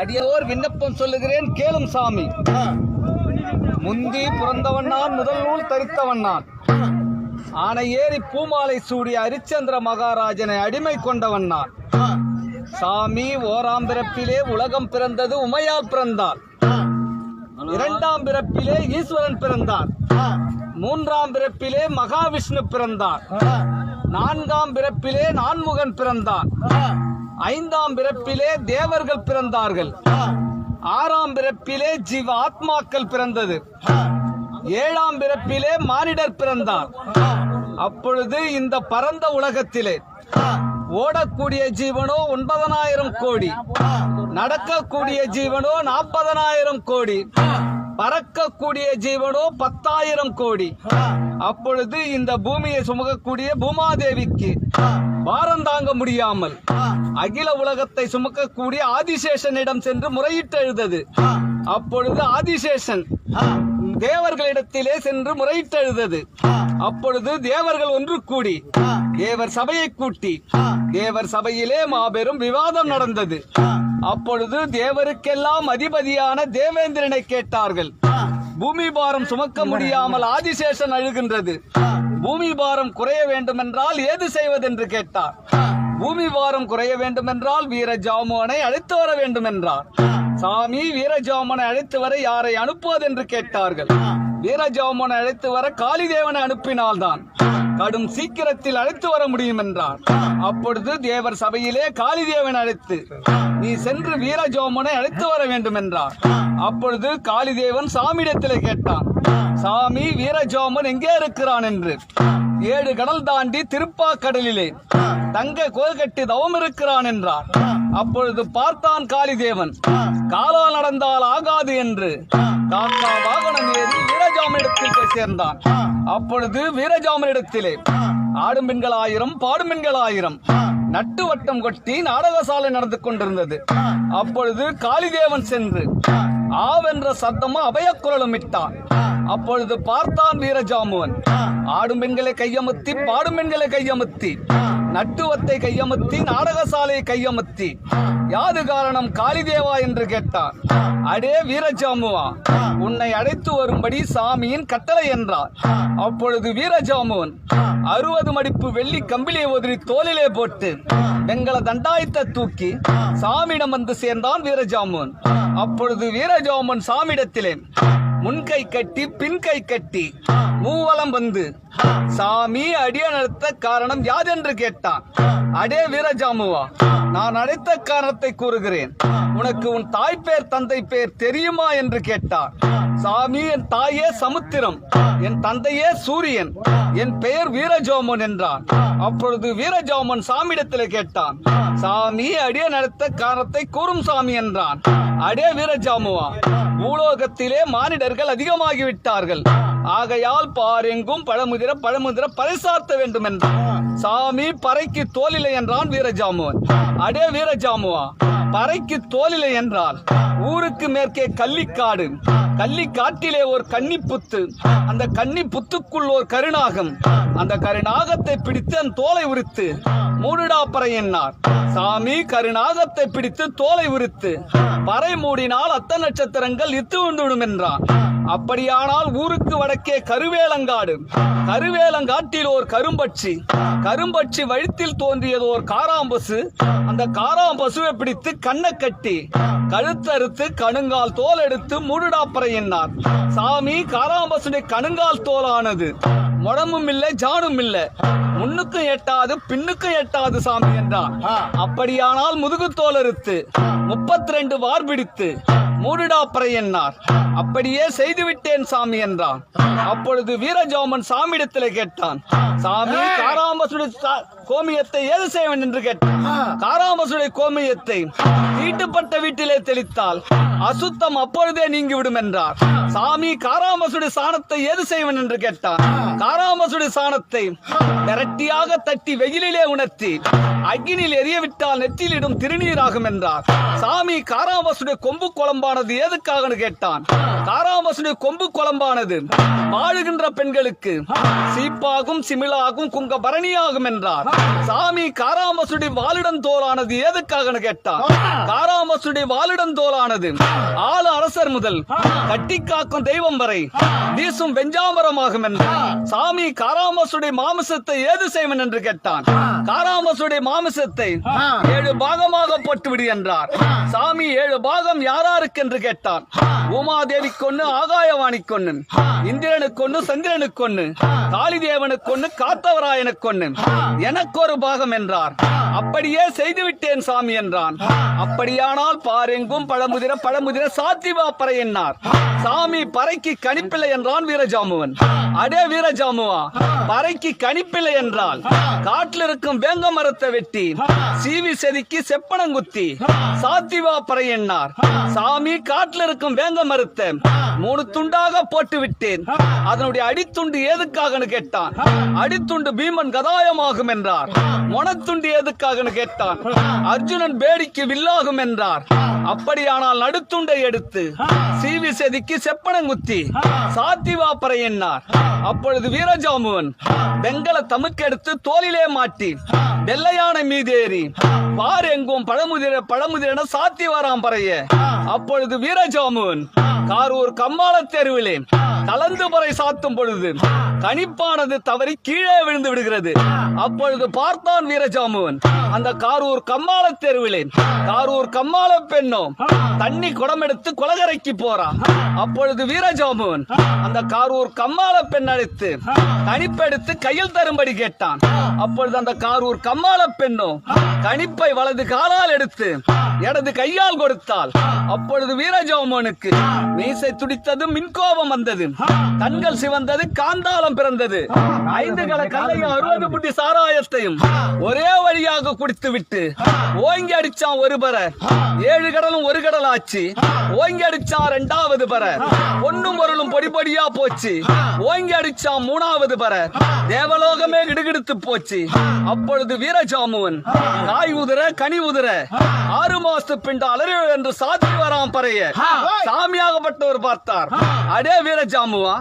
அடியோர் விண்ணப்பம் சொல்லுகிறேன் கேளும் சாமி. முந்தி பிறந்தவன் நான் முதல் நூல் தரித்தவன் நான். ஆனை ஏறி பூமாலை சூடிய ஹரிச்சந்திர மகாராஜனை அடிமை கொண்டவன் நான். சாமி ஓராம் பிறப்பிலே உலகம் பிறந்தது உமையால் பிறந்தார் இரண்டாம் பிறப்பிலே ஈஸ்வரன் பிறந்தார் மூன்றாம் பிறப்பிலே மகாவிஷ்ணு பிறந்தார் நான்காம் பிறப்பிலே நான்முகன் பிறந்தான். ஐந்தாம் பிறப்பிலே தேவர்கள் பிறந்தார்கள். ஆறாம் பிறப்பிலே ஜீவ ஆத்மாக்கள் பிறந்தது. ஏழாம் பிறப்பிலே மானிடர் பிறந்தார். அப்பொழுது இந்த பரந்த உலகத்திலே ஓடக்கூடிய ஜீவனோ ஒன்பதனாயிரம் கோடி நடக்கக்கூடிய ஜீவனோ நாற்பதனாயிரம் கோடி பறக்கக்கூடிய ஜீவனோ பத்தாயிரம் கோடி. அப்பொழுது இந்த பூமியை சுமக்கக்கூடிய பூமாதேவிக்கு பாரம் தாங்க முடியாமல் அகில உலகத்தை சுமக்கக்கூடிய ஆதிசேஷனிடம் சென்று முறையிட்டு எழுதது. அப்பொழுது ஆதிசேஷன் தேவர்களிடத்திலே சென்று முறையிட்டு எழுதது. அப்பொழுது தேவர்கள் ஒன்று கூடி தேவர் சபையை கூட்டி தேவர் சபையிலே மாபெரும் விவாதம் நடந்தது. அப்பொழுது தேவருக்கெல்லாம் அதிபதியான தேவேந்திரனை கேட்டார்கள். பூமி பாரம் சுமக்க முடியாமல் ஆதிசேஷன் அழுகின்றது. பூமி பாரம் குறைய வேண்டுமென்றால் ஏது செய்வதென்று கேட்டார். பூமி பாரம் குறைய வேண்டுமென்றால் வீர ஜாமுவனை அழைத்து வர வேண்டுமென்றார். ஆ, சாமி வீரஜாமனை அழைத்து வர யாரை அனுப்புவதென்று கேட்டார்கள். வீரஜாமனை அழைத்து வர காளிதேவனை அனுப்பினால்தான். கடும் சீக்கிரத்தில் அழைத்து வர முடியும் என்றார். அப்பொழுது தேவர் சபையிலே காளிதேவன் அழைத்து நீ சென்று வீரஜோமனை அழைத்து வர வேண்டும் என்றார். அப்பொழுது காளிதேவன் சாமியிடத்திலே கேட்டான் சாமி வீரஜோமன் எங்கே இருக்கிறான் என்று? ஏழு கடல் தாண்டி திருப்பாக்கடலிலே தங்க கோல்கட்டி தவம் இருக்கிறான் என்றார். அப்பொழுது பார்த்தான் காளிதேவன் காலால் நடந்தால் ஆகாது என்று. காக்கா வாகனம் ஏறி வீரஜாமனிடத்தில் சேர்ந்தான். அப்பொழுது வீரஜாமனிடத்திலே ஆடும் பெண்கள் ஆயிரம் பாடும் பெண்கள் ஆயிரம் நட்டு வட்டம் கொட்டி நாடகசாலை நடந்து கொண்டிருந்தது. அப்பொழுது காளிதேவன் சென்று ஆவென்ற சத்தமும் அபயக்குரலும் இட்டான். அப்பொழுது பார்த்தான் வீரஜாமுவன். ஆடும் பெண்களை கையமுத்தி பாடும் பெண்களை கையமுத்தி. நட்டுவத்தை கையமத்தி நாடகசாலையை கையமுத்தி யாது காரணம் காளிதேவா என்று கேட்டார் அடே வீரஜாமுவா உன்னை அழைத்து வரும்படி சாமியின் கட்டளை என்றார். அப்பொழுது வீரஜாமுவன் அறுபது மடிப்பு வெள்ளி கம்பிலியை உதறி தோலிலே போட்டு எங்களை தண்டாயத்தை தூக்கி சாமியிடம் வந்து சேர்ந்தான் வீரஜாமுவன். அப்பொழுது வீரஜாமுவன் சாமியிடத்திலே முன்கை கட்டி பின் கை கட்டி. மூவலம் வந்து. சாமி அடிய நடத்த காரணம் யாதென்று கேட்டான். அடே வீரஜாமுவா நான் அழைத்த காரணத்தை கூறுகிறேன். உனக்கு உன் தாய் பேர் தந்தை பேர் தெரியுமா என்று கேட்டார் சாமி என் தாயே சமுத்திரம் என் தந்தையே சூரியன் என் பெயர் வீரஜோமன் என்றான். அப்பொழுது வீரஜோமன் சாமியிடத்தில் கேட்டான் சாமி அடிய நடத்த காரணத்தை கூறும் சாமி என்றான். அடே வீரஜாமுவா பூலோகத்திலே மானிடர்கள் அதிகமாகிவிட்டார்கள். ஆகையால் பாரெங்கும் பழமுதிர பழமுதிர பறைசார்த்த வேண்டும் என்றான் சாமி பறைக்கு தோலிலை என்றான் வீரஜாமுவன். அடே வீரஜாமுவா பறைக்கு தோலிலை என்றால் ஊருக்கு மேற்கே கள்ளிக்காடு கள்ளிக்காட்டிலே ஒரு கன்னி புத்து அந்த கன்னி புத்துக்குள் ஒரு கருணாகம். அந்த கருநாகத்தை பிடித்து அந்த தோலை உரித்து மூடிடா பறை என்னார். சாமி கருநாகத்தை பிடித்து தோலை உரித்து பறை மூடினால் அத்த நட்சத்திரங்கள் இத்து விடும் என்றான் அப்படியானால் ஊருக்கு வடக்கே கருவேலங்காடு. கருவேலங்காட்டில் ஓர் கரும்பட்சி. கரும்பட்சி வழித்தில் தோன்றியது ஓர் காராம்பசு. அந்த காராம்பசுவை பிடித்து கண்ணை கட்டி கழுத்தறுத்து கணுங்கால் தோல் எடுத்து முடுடாப்பறை என்னார். சாமி காராம்பசுடைய கணுங்கால் தோலானது. முடமும் இல்லை ஜானும் இல்லை. முன்னுக்கும் எட்டாது பின்னுக்கும் எட்டாது சாமி என்றான். அப்படியானால் முதுகு தோல் அறுத்து முப்பத்தி ரெண்டு வார் பிடித்து மூடுடாப்பறை என்னார். அப்படியே செய்துவிட்டேன் சாமி என்றான். அப்பொழுது வீரஜோமன் சாமியிடத்தில் கேட்டான். சாமி காராம்பசுடைய கோமியத்தை ஏது செய்வேன் என்று கேட்டான். காராம்பசுடைய கோமியத்தை தீட்டுப்பட்ட வீட்டிலே தெளித்தால் அசுத்தம் அப்பொழுதே நீங்கிவிடும் என்றார். சாமி காராமசுடி சாணத்தை ஏது செய்வன் என்று கேட்டார். காராமசுடைய சாணத்தை விரட்டியாக தட்டி வெயிலிலே உணர்த்தி அக்னியில் எரியவிட்டால் நெற்றியிலிடும் திருநீராகும் என்றார். சாமி காராமசுடைய கொம்பு குழம்பானது எதுக்காக கேட்டான். காராமசுடைய கொம்பு குழம்பானது வாழுகின்ற பெண்களுக்கு சீப்பாகும் சிமிழாகும் குங்க பரணியாகும் என்றார். சாமி காராமசுடி வாலிடம் தோலானது ஏதுக்காகன்னு கேட்டான். காராமசுடைய வாலிடம் தோலானது ஆளு அரசர் முதல் கட்டி காக்கும் தெய்வம் வரை வீசும் வெஞ்சாமரமாகும் என்றார் சாமி காராமசுடைய மாமிசத்தை ஏது செய்வன் என்று கேட்டான். காராமசுடைய மாமிசத்தை ஏழு பாகமாக போட்டுவிடு என்றார். சாமி ஏழு பாகம் யாராருக்கு என்று கேட்டான். உமாதேவி கொன்னு ஆகாயவாணி கொன்னு இந்திரனுக்கு ஒண்ணு சந்திரனுக்கு ஒண்ணு காளிதேவனுக்கு ஒண்ணு காத்தவராயனுக்கு ஒண்ணு. எனக்கு ஒரு பாகம் என்றார். அப்படியே செய்து விட்டேன் சாமி என்றான். அப்படியானால் பாரெங்கும் பழமுதிர பழமுதிர சாத்திவா பறை என்னார். சாமி பறைக்கு கணிப்பில்லை என்றான் வீரஜாமுவன். அடே வீரஜாமுவா பறைக்கு கணிப்பில்லை என்றால் காட்டில் இருக்கும் வேங்க மரத்தை வெட்டி சீவி செதுக்கி செப்பனங்குத்தி சாத்திவா பறை என்னார். சாமி காட்டில் இருக்கும் வேங்க மரத்தை மூணு துண்டாக போட்டு விட்டேன் அதனுடைய அடித்துண்டு ஏதுக்காகன்னு கேட்டான். அடித்துண்டு பீமன் கதாயமாகும் என்றார். மொனத்துண்டு ஏதுக்காகன்னு கேட்டான். அர்ஜுனன் பேடிக்கு வில்லாகும் என்றார். அப்படியானால் நடுத்துண்டை எடுத்து சீவி செதுக்கி செப்பனங்குத்தி சாத்திவாப்பறை என்னார். அப்பொழுது வீரஜாமுவன் வெங்கல தமுக்கெடுத்து தோலிலே மாட்டி வெள்ளையானை மீதேறி பார் எங்கும் பழமுதிர பழமுதிரென சாத்தி வராம் பறைய அப்பொழுது வீரஜாமுவன் காரூர் கம்மாள தெருவிலே கலந்து முறை சாத்தும் பொழுது கணிப்பானது தவறி கீழே விழுந்து விடுகிறது. அப்பொழுது பார்த்தான் வீரஜாமுவன் அந்த காரூர் கம்மாள தெருவிலே காரூர் கம்மாள பெண்ணோ தண்ணி குடம் எடுத்து குலகரைக்கு போறான் அப்பொழுது வீரஜாமுவன் அந்த காரூர் கம்மாள பெண் அழைத்து கணிப்பெடுத்து கையில் தரும்படி கேட்டான். அப்பொழுது அந்த காரூர் கம்மாள பெண்ணோ கணிப்பை வலது காலால் எடுத்து இடது கையால் கொடுத்தால். அப்பொழுது வீரஜாமுவனுக்கு மீசை துடித்தது மின்கோபம் வந்தது. கண்கள் சிவந்தது காந்தாளம் பிறந்தது. ஐந்து கல கல்லையும் அறுபது புட்டி சாராயத்தையும் ஒரே வழியாக குடித்து விட்டு ஓங்கி அடிச்சான் ஒரு பர. ஏழு கடலும் ஒரு கடல் ஆச்சு ஓங்கி அடிச்சான் ரெண்டாவது பர. பொண்ணும் பொருளும் பொடி பொடியா போச்சு. ஓங்கி அடிச்சான் மூணாவது பர. தேவலோகமே கிடுகிடுத்து போச்சு. அப்பொழுது வீரஜாமுவன் காய் உதிர கனி உதிர ஆறு மாசத்து பிண்ட அலறி என்று சாத்தி வராம் பறைய. சாமியாகப்பட்டவர் பார்த்தார். அடே வீரஜாமுவா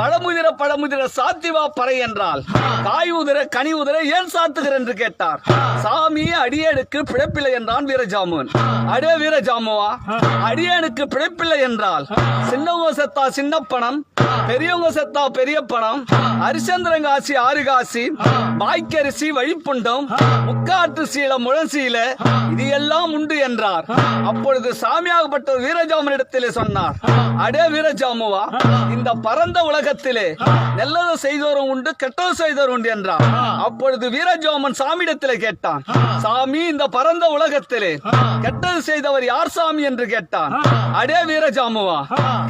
பழமுதிர பழமுதிர சாத்திவா பறை என்றால் காய் உதிர கனி உதிர ஏன் சாத்துகிற என்று கேட்டார். சாமி அடியேனுக்கு பிழைப்பில்லை என்றான் வீரஜாமுவன் அடே வீரஜாமுவா அடியேனுக்கு பிழைப்பில்லை என்றால் சின்னவங்க செத்தா சின்ன பணம் பெரியவங்க செத்தா பெரிய பணம் அரிசந்திரங்காசி ஆறு காசி வாய்க்கரிசி வழிப்புண்டம் முக்காட்டு சீல முழசீல இது எல்லாம் உண்டு என்றார். அப்பொழுது சாமியாகப்பட்ட வீரஜாமனிடத்திலே சொன்னார் அடே வீரஜாமுவா இந்த பரந்த உலகத்திலே நல்லது செய்தோரும் உண்டு கெட்டது செய்தோரும் உண்டு என்றார். அப்பொழுது வீரஜாமன் சாமியிடத்திலே கேட்டான் சாமி இந்த பரந்த உலகத்திலே கெட்டது செய்தவர் யார் சாமி? என்று கேட்டான் அடே வீரஜாமுவா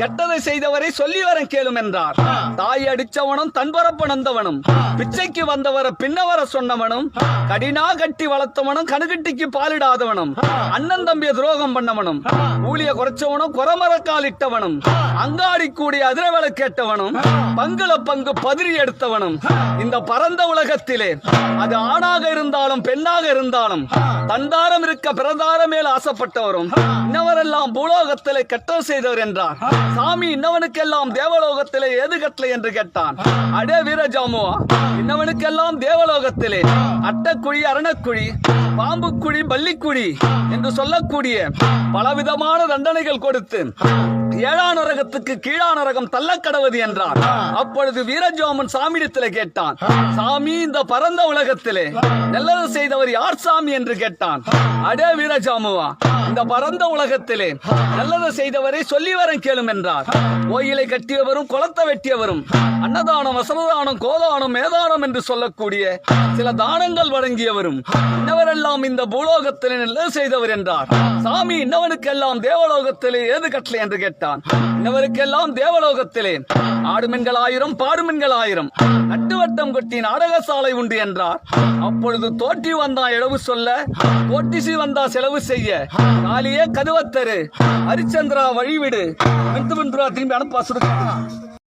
கெட்டதை செய்தவரை சொல்லி வர கேளும் என்றார். தாய் அடிச்சவனும் தன்பரப்பு நந்தவனும் பிச்சைக்கு வந்தவர பின்னவர சொன்னவனும் கடினா கட்டி வளர்த்தவனும் கணுகட்டிக்கு பாலிடாதவனும் அண்ணன் தம்பிய துரோகம் பண்ணவனும் ஊழிய குறைச்சவனும் குறமரக்கால் இட்டவனும் அங்காடி கூடிய அதிரவேலை கேட்டவனும் பங்குல பங்கு பதிரி எடுத்தவனும் இந்த பரந்த உலகத்திலே அது ஆணாக இருந்தாலும் பெண்ணாக இருந்தாலும் தந்தாரம் இருக்க பிரதார மேல் ஆசைப்பட்டவரும் இன்னவரெல்லாம் பூலோகத்திலே கெட்டது செய்தவர் என்றார். சாமி இன்னவனுக்கெல்லாம் தேவலோகத்திலே ஏது கட்டளை என்று கேட்டான். அடே வீரஜாமுவா இன்னவனுக்கெல்லாம் தேவலோகத்திலே அட்டக்குழி அரணக்குழி பாம்புக்குழி பள்ளிக்குழி என்று சொல்லக்கூடிய பலவிதமான தண்டனைகள் கொடுத்து ஏழாம் நரகத்துக்கு கீழா நரகம் தள்ளக்கடவது என்றார் அப்பொழுது வீரஜோமன் சாமியிடத்திலே கேட்டான் சாமி இந்த பரந்த உலகத்திலே நல்லது செய்தவர் யார் சாமி? என்று கேட்டான். அடே வீரஜாமுவா இந்த பரந்த உலகத்திலே நல்லது செய்தவரை சொல்லி வர கேளும் என்றார். கோயிலை கட்டியவரும் குளத்தை வெட்டியவரும் அன்னதானம் வசனதானம் கோதானம் மேதானம் என்று சொல்லக்கூடிய சில தானங்கள் வழங்கியவரும் இன்னவரெல்லாம் இந்த பூலோகத்திலே நல்லது செய்தவர் என்றார். சாமி இன்னவனுக்கெல்லாம் தேவலோகத்திலே ஏது கட்டளை? என்று கேட்டான் இவருக்கெல்லாம் தேவலோகத்திலே. ஆடுமென்கள் ஆயிரம் பாடுமென்கள் ஆயிரம் நட்டுவட்டம் கொட்டி நாடகசாலை உண்டு என்றார். அப்பொழுது தோற்றி வந்தா இழவு சொல்ல கோட்டிசி வந்தா செலவு செய்ய. காலியே கதுவத்தரு. ஹரிச்சந்திரா வழிவிடு. மெந்து திரும்பி அனுப்பா சுடுக்கா